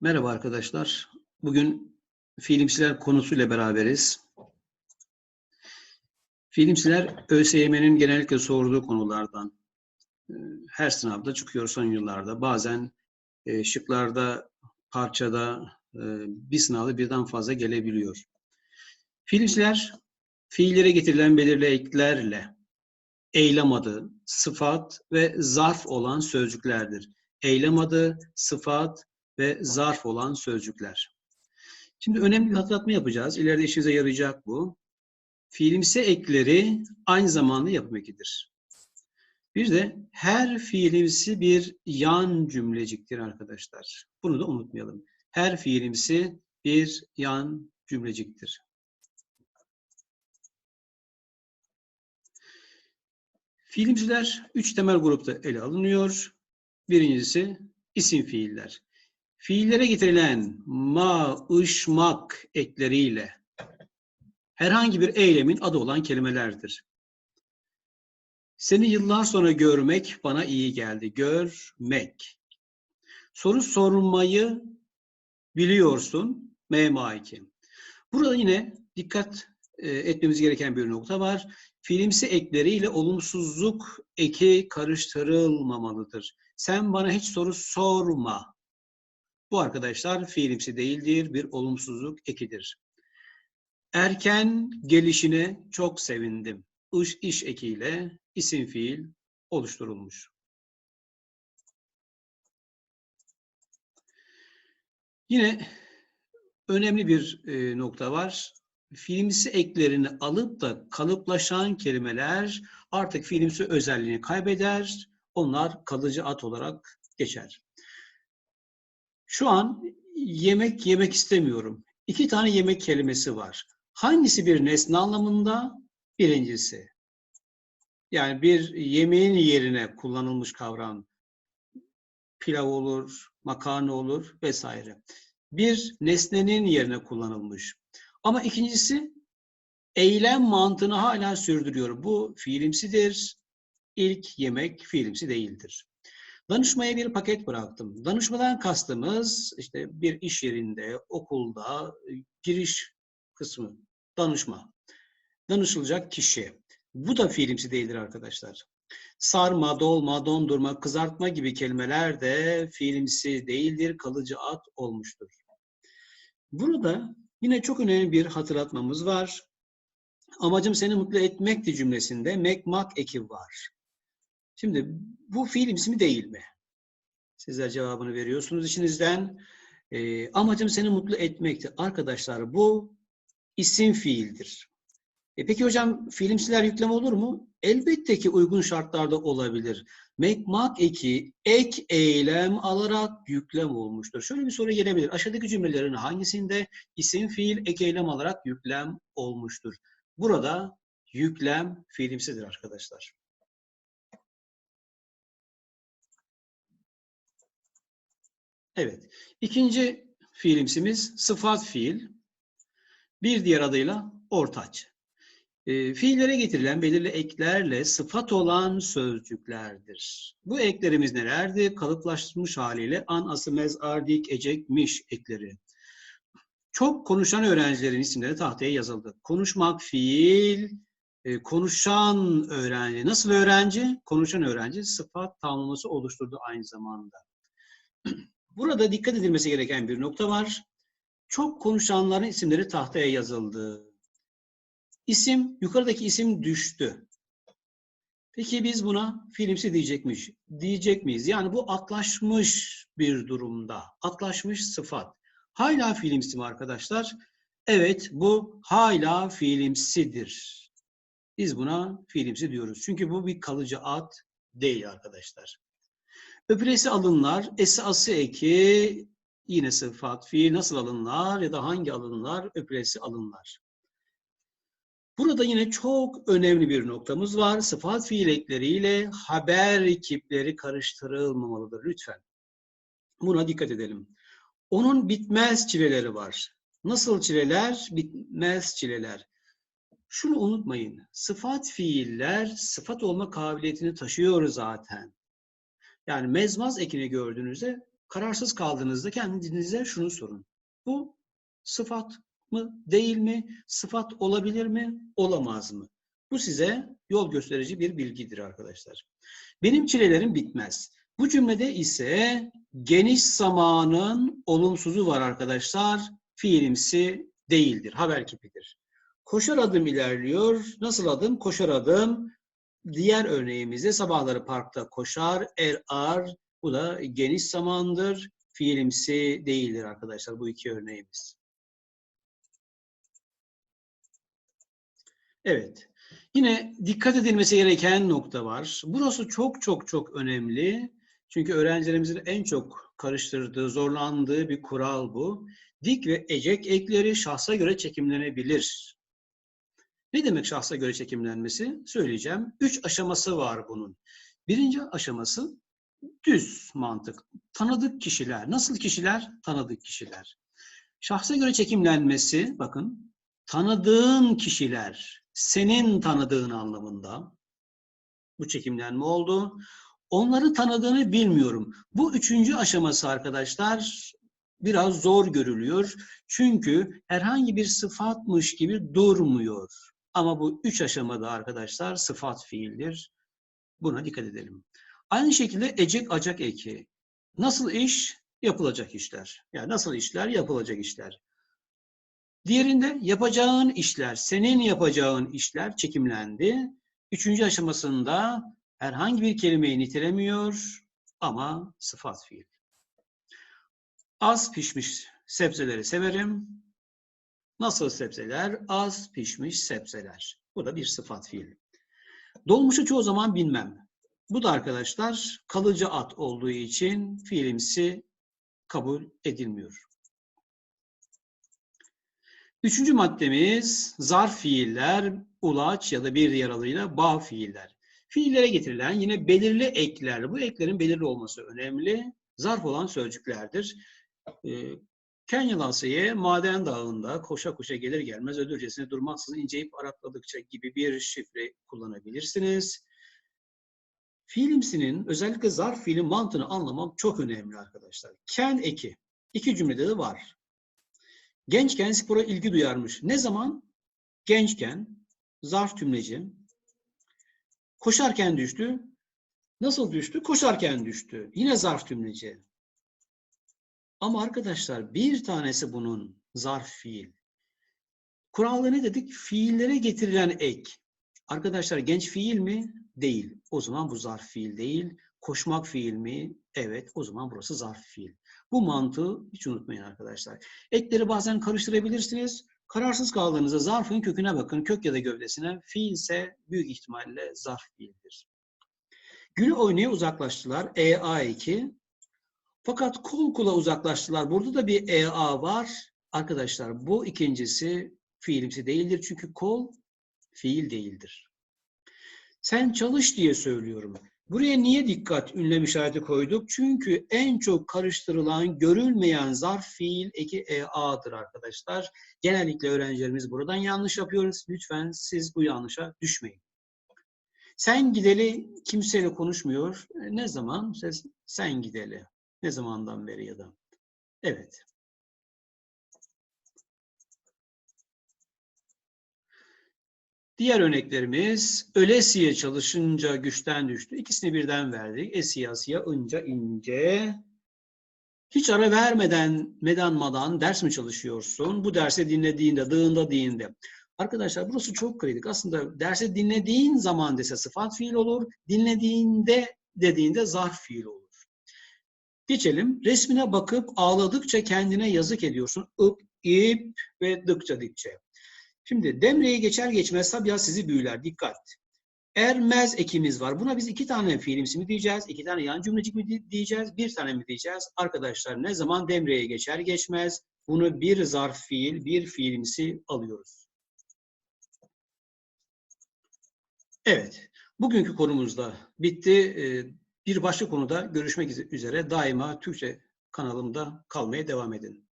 Merhaba arkadaşlar. Bugün fiilimsiler konusuyla beraberiz. Fiilimsiler ÖSYM'nin genellikle sorduğu konulardan. Ee, Her sınavda çıkıyor son yıllarda. Bazen e, şıklarda, parçada e, bir sınavda birden fazla gelebiliyor. Fiilimsiler fiillere getirilen belirli eklerle eylem adı, sıfat ve zarf olan sözcüklerdir. Eylem adı, sıfat ve zarf olan sözcükler. Şimdi önemli bir hatırlatma yapacağız. İleride işinize yarayacak bu. Fiilimsi ekleri aynı zamanda yapım ekidir. Bir de her fiilimsi bir yan cümleciktir arkadaşlar. Bunu da unutmayalım. Her fiilimsi bir yan cümleciktir. Fiilimsiler üç temel grupta ele alınıyor. Birincisi isim fiiller. Fiillere getirilen ma, ış, ekleriyle herhangi bir eylemin adı olan kelimelerdir. Seni yıllar sonra görmek bana iyi geldi. Görmek. Soru sormayı biliyorsun. M2. Burada yine dikkat e, etmemiz gereken bir nokta var. Fiilimsi ekleriyle olumsuzluk eki karıştırılmamalıdır. Sen bana hiç soru sorma. Bu arkadaşlar fiilimsi değildir, bir olumsuzluk ekidir. Erken gelişine çok sevindim. İş, iş ekiyle isim fiil oluşturulmuş. Yine önemli bir e, nokta var. Fiilimsi eklerini alıp da kalıplaşan kelimeler artık fiilimsi özelliğini kaybeder. Onlar kalıcı at olarak geçer. Şu an yemek yemek istemiyorum. İki tane yemek kelimesi var. Hangisi bir nesne anlamında? Birincisi. Yani bir yemeğin yerine kullanılmış kavram pilav olur, makarna olur vesaire. Bir nesnenin yerine kullanılmış. Ama ikincisi eylem mantığını hala sürdürüyor. Bu fiilimsidir. İlk yemek fiilimsi değildir. Danışmaya bir paket bıraktım. Danışmadan kastımız işte bir iş yerinde, okulda, giriş kısmı, danışma. Danışılacak kişi. Bu da fiilimsi değildir arkadaşlar. Sarma, dolma, dondurma, kızartma gibi kelimeler de fiilimsi değildir, kalıcı ad olmuştur. Burada yine çok önemli bir hatırlatmamız var. Amacım seni mutlu etmekti cümlesinde mekmak eki var. Şimdi bu fiilimsi mi değil mi? Sizler cevabını veriyorsunuz içinizden. E, amacım seni mutlu etmekti. Arkadaşlar bu isim fiildir. E peki hocam fiilimsiler yüklem olur mu? Elbette ki uygun şartlarda olabilir. Mekmak eki ek eylem alarak yüklem olmuştur. Şöyle bir soru gelebilir. Aşağıdaki cümlelerin hangisinde isim fiil ek eylem alarak yüklem olmuştur? Burada yüklem fiilimsidir arkadaşlar. Evet. İkinci fiilimsimiz sıfat fiil. Bir diğer adıyla ortaç. E, fiillere getirilen belirli eklerle sıfat olan sözcüklerdir. Bu eklerimiz nelerdi? Kalıplaşmış haliyle an, ası, mez, ardik, ecek, miş ekleri. Çok konuşan öğrencilerin isimleri tahtaya yazıldı. Konuşmak fiil, e, konuşan öğrenci. Nasıl öğrenci? Konuşan öğrenci sıfat tamlaması oluşturdu aynı zamanda. Burada dikkat edilmesi gereken bir nokta var. Çok konuşanların isimleri tahtaya yazıldı. İsim, yukarıdaki isim düştü. Peki biz buna filmsi diyecekmiş, diyecek miyiz? Yani bu atlaşmış bir durumda. Atlaşmış sıfat. Hala fiilimsi mi arkadaşlar? Evet, bu hala fiilimsidir. Biz buna fiilimsi diyoruz. Çünkü bu bir kalıcı ad değil arkadaşlar. Öpülesi alınlar, esi ası eki, yine sıfat, fiil nasıl alınlar ya da hangi alınlar, öpülesi alınlar. Burada yine çok önemli bir noktamız var. Sıfat fiil ekleriyle haber ekipleri karıştırılmamalıdır lütfen. Buna dikkat edelim. Onun bitmez çileleri var. Nasıl çileler? Bitmez çileler. Şunu unutmayın. Sıfat fiiller sıfat olma kabiliyetini taşıyor zaten. Yani mezmaz ekini gördüğünüzde Kararsız kaldığınızda kendinize şunu sorun. Bu sıfat mı, değil mi? Sıfat olabilir mi, olamaz mı? Bu size yol gösterici bir bilgidir arkadaşlar. Benim çilelerim bitmez. Bu cümlede ise geniş zamanın olumsuzu var arkadaşlar. Fiilimsi değildir, haber kipidir. Koşar adım ilerliyor. Nasıl adım? Koşar adım. Diğer örneğimizde sabahları parkta koşar, er ar. Bu da geniş zamandır. Fiilimsi değildir arkadaşlar bu iki örneğimiz. Evet. Yine dikkat edilmesi gereken nokta var. Burası çok çok çok önemli. Çünkü öğrencilerimizin en çok karıştırdığı, zorlandığı bir kural bu. Dik ve ecek ekleri şahsa göre çekimlenebilir. Ne demek şahsa göre çekimlenmesi? Söyleyeceğim. Üç aşaması var bunun. Birinci aşaması düz mantık. Tanıdık kişiler. Nasıl kişiler? Tanıdık kişiler. Şahsa göre çekimlenmesi, bakın, tanıdığın kişiler, senin tanıdığın anlamında bu çekimlenme oldu. Onları tanıdığını bilmiyorum. Bu üçüncü aşaması arkadaşlar biraz zor görülüyor. Çünkü herhangi bir sıfatmış gibi durmuyor. Ama bu üç aşamada arkadaşlar sıfat fiildir. Buna dikkat edelim. Aynı şekilde ecek acak eki. Nasıl iş? Yapılacak işler. Yani nasıl işler? Yapılacak işler. Diğerinde yapacağın işler, senin yapacağın işler çekimlendi. Üçüncü aşamasında herhangi bir kelimeyi nitelemiyor ama sıfat fiil. Az pişmiş sebzeleri severim. Nasıl sebzeler? Az pişmiş sebzeler. Bu da bir sıfat fiil. Dolmuşu çoğu zaman bilmem. Bu da arkadaşlar kalıcı at olduğu için fiilimsi kabul edilmiyor. Üçüncü maddemiz zarf fiiller, ulaç ya da bir diğer adıyla bağ fiiller. Fiillere getirilen yine belirli ekler. Bu eklerin belirli olması önemli. Zarf olan sözcüklerdir. Kenya Lansı'ya maden dağında koşa koşa gelir gelmez ödürcesine durmaksızın inceyip arakladıkça gibi bir şifre kullanabilirsiniz. Fiilimsinin özellikle zarf fiilin mantığını anlamam çok önemli arkadaşlar. Ken eki. iki cümlede de var. Gençken spora ilgi duyarmış. Ne zaman? Gençken, zarf tümleci. Koşarken düştü. Nasıl düştü? Koşarken düştü. Yine zarf tümleci. Ama arkadaşlar bir tanesi bunun zarf fiil. Kuralda ne dedik? Fiillere getirilen ek. Arkadaşlar genç fiil mi? Değil. O zaman bu zarf fiil değil. Koşmak fiil mi? Evet. O zaman burası zarf fiil. Bu mantığı hiç unutmayın arkadaşlar. Ekleri bazen karıştırabilirsiniz. Kararsız kaldığınızda zarfın köküne bakın. Kök ya da gövdesine. Fiil ise büyük ihtimalle zarf fiildir. Gülü oynaya uzaklaştılar. EA2. Fakat kol kula uzaklaştılar. Burada da bir EA var. Arkadaşlar bu ikincisi fiilimsi değildir. Çünkü kol fiil değildir. Sen çalış diye söylüyorum. Buraya niye dikkat ünlem işareti koyduk? Çünkü en çok karıştırılan, görülmeyen zarf fiil eki EA'dır arkadaşlar. Genellikle öğrencilerimiz buradan yanlış yapıyoruz. Lütfen siz bu yanlışa düşmeyin. Sen gideli kimseyle konuşmuyor. Ne zaman? Sen gideli. Ne zamandan beri ya da. Evet. Diğer örneklerimiz ölesiye çalışınca güçten düştü. İkisini birden verdik. Esiye asiye ince ince. Hiç ara vermeden medanmadan ders mi çalışıyorsun? Bu dersi dinlediğinde, dığında değinde. Arkadaşlar burası çok kritik. Aslında dersi dinlediğin zaman dese sıfat fiil olur. Dinlediğinde dediğinde zarf fiil olur. Geçelim. Resmine bakıp ağladıkça kendine yazık ediyorsun. Ip, ip ve dıkça dikçe. Şimdi Demre'yi geçer geçmez tabiat sizi büyüler. Dikkat. Ermez ekimiz var. Buna biz iki tane fiilimsi mi diyeceğiz? iki tane yan cümlecik mi diyeceğiz? Bir tane mi diyeceğiz? Arkadaşlar ne zaman Demre'ye geçer geçmez bunu bir zarf fiil, bir fiilimsi alıyoruz. Evet. Bugünkü konumuz da bitti. Bir başka konuda görüşmek üzere. Daima Türkçe kanalımda kalmaya devam edin.